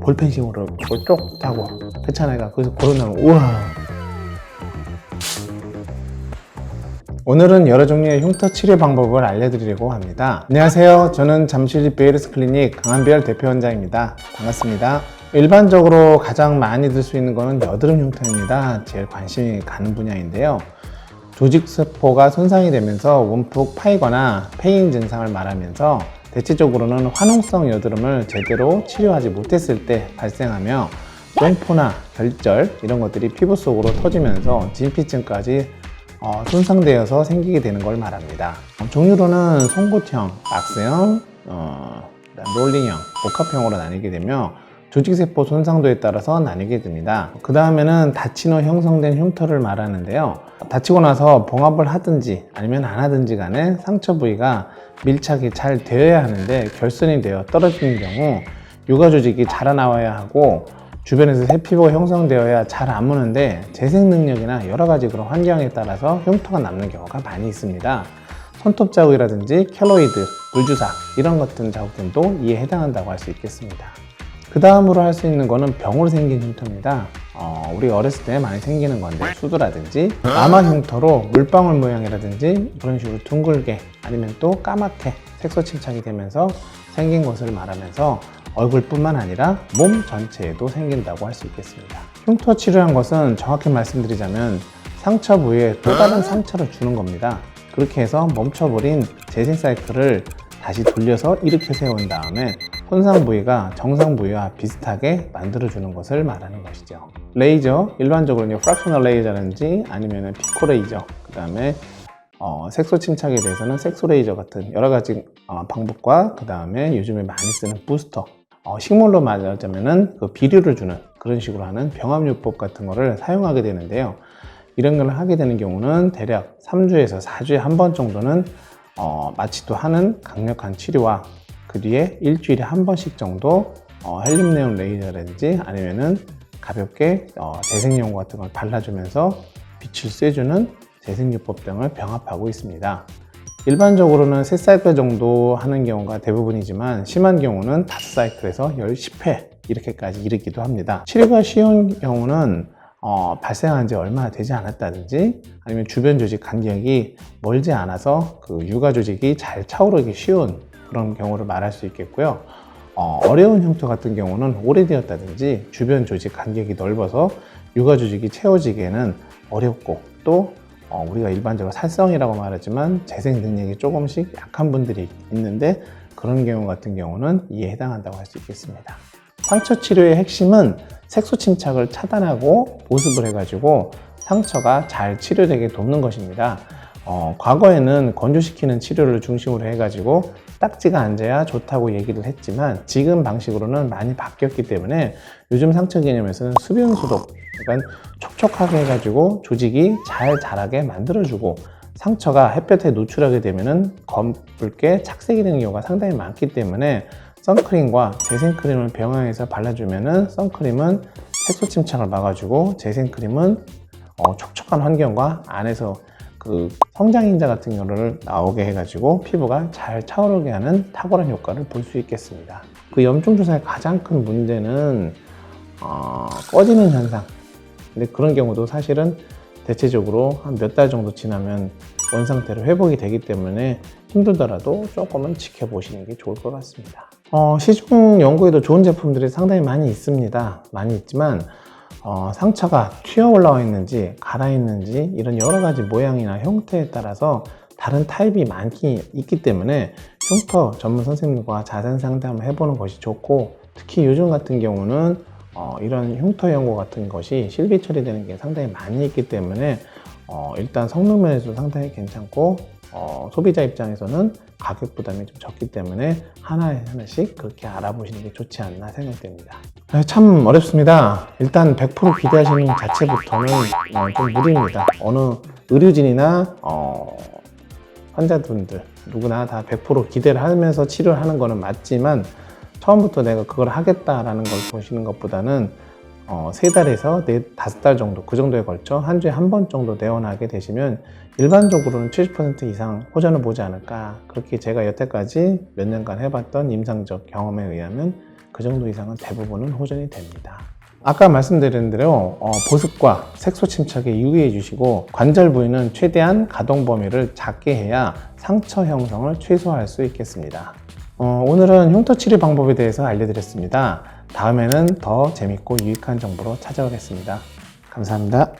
볼펜식으로 쪽 하고 해찬이가 거기서 고르면 우와 오늘은 여러 종류의 흉터 치료 방법을 알려드리려고 합니다. 안녕하세요. 저는 잠실리 베이르스 클리닉 강한별 대표 원장입니다. 반갑습니다. 일반적으로 가장 많이 들 수 있는 것은 여드름 흉터입니다. 제일 관심이 가는 분야인데요. 조직 세포가 손상이 되면서 움푹 파이거나 페인 증상을 말하면서 대체적으로는 화농성 여드름을 제대로 치료하지 못했을 때 발생하며 똥포나 결절 이런 것들이 피부 속으로 터지면서 진피층까지 어, 손상되어서 생기게 되는 걸 말합니다. 어, 종류로는 송곳형, 박스형, 어, 롤링형, 복합형으로 나뉘게 되며 조직세포 손상도에 따라서 나뉘게 됩니다. 그 다음에는 다친 후 형성된 흉터를 말하는데요. 다치고 나서 봉합을 하든지 아니면 안 하든지 간에 상처 부위가 밀착이 잘 되어야 하는데 결손이 되어 떨어지는 경우 유가 조직이 자라나와야 하고 주변에서 새 피부가 형성되어야 잘 안 무는데 재생 능력이나 여러 가지 그런 환경에 따라서 흉터가 남는 경우가 많이 있습니다. 손톱 자국이라든지 켈로이드, 물주사 이런 같은 자국들도 이에 해당한다고 할 수 있겠습니다. 그 다음으로 할 수 있는 거는 병으로 생긴 흉터입니다. 어, 우리 어렸을 때 많이 생기는 건데 수두라든지 아마 흉터로 물방울 모양이라든지 그런 식으로 둥글게 아니면 또 까맣게 색소 침착이 되면서 생긴 것을 말하면서 얼굴뿐만 아니라 몸 전체에도 생긴다고 할 수 있겠습니다. 흉터 치료한 것은 정확히 말씀드리자면 상처 부위에 또 다른 상처를 주는 겁니다. 그렇게 해서 멈춰버린 재생 사이클을 다시 돌려서 일으켜 세운 다음에 손상 부위가 정상 부위와 비슷하게 만들어주는 것을 말하는 것이죠. 레이저, 일반적으로 이제 프락셔널 레이저라든지 아니면 피코 레이저, 그 다음에 어, 색소 침착에 대해서는 색소 레이저 같은 여러 가지 어, 방법과 그 다음에 요즘에 많이 쓰는 부스터, 어, 식물로 말하자면은 그 비료를 주는 그런 식으로 하는 병합요법 같은 거를 사용하게 되는데요. 이런 걸 하게 되는 경우는 대략 3주에서 4주에 한 번 정도는 어, 마취도 하는 강력한 치료와 그 뒤에 일주일에 한 번씩 정도 어, 헬륨네온 레이저라든지 아니면은 가볍게 어, 재생연고 같은 걸 발라주면서 빛을 쐬주는 재생요법 등을 병합하고 있습니다. 일반적으로는 3사이클 정도 하는 경우가 대부분이지만 심한 경우는 5사이클에서 10회 이렇게까지 이르기도 합니다. 치료가 쉬운 경우는 어, 발생한 지 얼마 되지 않았다든지 아니면 주변 조직 간격이 멀지 않아서 그 육아 조직이 잘 차오르기 쉬운 그런 경우를 말할 수 있겠고요. 어, 어려운 흉터 같은 경우는 오래되었다든지 주변 조직 간격이 넓어서 육아 조직이 채워지기에는 어렵고 또 어, 우리가 일반적으로 살성이라고 말하지만 재생 능력이 조금씩 약한 분들이 있는데 그런 경우 같은 경우는 이에 해당한다고 할 수 있겠습니다. 상처 치료의 핵심은 색소 침착을 차단하고 보습을 해가지고 상처가 잘 치료되게 돕는 것입니다. 어, 과거에는 건조시키는 치료를 중심으로 해가지고 딱지가 앉아야 좋다고 얘기를 했지만 지금 방식으로는 많이 바뀌었기 때문에 요즘 상처 개념에서는 수변 소독, 그러니까 촉촉하게 해가지고 조직이 잘 자라게 만들어주고 상처가 햇볕에 노출하게 되면은 검붉게 착색이 되는 경우가 상당히 많기 때문에 선크림과 재생크림을 병행해서 발라주면은 선크림은 색소 침착을 막아주고 재생크림은 어, 촉촉한 환경과 안에서 그 성장인자 같은 경우를 나오게 해가지고 피부가 잘 차오르게 하는 탁월한 효과를 볼 수 있겠습니다. 그 염증 주사의 가장 큰 문제는 어, 꺼지는 현상. 근데 그런 경우도 사실은 대체적으로 한 몇 달 정도 지나면 원 상태로 회복이 되기 때문에 힘들더라도 조금은 지켜보시는 게 좋을 것 같습니다. 어, 시중 연구에도 좋은 제품들이 상당히 많이 있습니다. 많이 있지만 어, 상처가 튀어 올라와 있는지 갈아 있는지 이런 여러 가지 모양이나 형태에 따라서 다른 타입이 많기 있기 때문에 흉터 전문 선생님과 자세한 상담을 해보는 것이 좋고 특히 요즘 같은 경우는 어, 이런 흉터 연고 같은 것이 실비 처리되는 게 상당히 많이 있기 때문에 어, 일단 성능 면에서 상당히 괜찮고 어, 소비자 입장에서는 가격 부담이 좀 적기 때문에 하나 하나씩 그렇게 알아보시는 게 좋지 않나 생각됩니다. 아, 참 어렵습니다. 일단 100% 기대하시는 것 자체부터는 어, 좀 무리입니다. 어느 의료진이나 어, 환자분들 누구나 다 100% 기대를 하면서 치료를 하는 거는 맞지만 처음부터 내가 그걸 하겠다라는 걸 보시는 것보다는 어, 세 달에서 네, 다섯 달 정도, 그 정도에 걸쳐 한 주에 한 번 정도 내원하게 되시면 일반적으로는 70% 이상 호전을 보지 않을까. 그렇게 제가 여태까지 몇 년간 해봤던 임상적 경험에 의하면 그 정도 이상은 대부분은 호전이 됩니다. 아까 말씀드린 대로 어, 보습과 색소 침착에 유의해 주시고 관절 부위는 최대한 가동 범위를 작게 해야 상처 형성을 최소화할 수 있겠습니다. 어, 오늘은 흉터 치료 방법에 대해서 알려드렸습니다. 다음에는 더 재밌고 유익한 정보로 찾아오겠습니다. 감사합니다.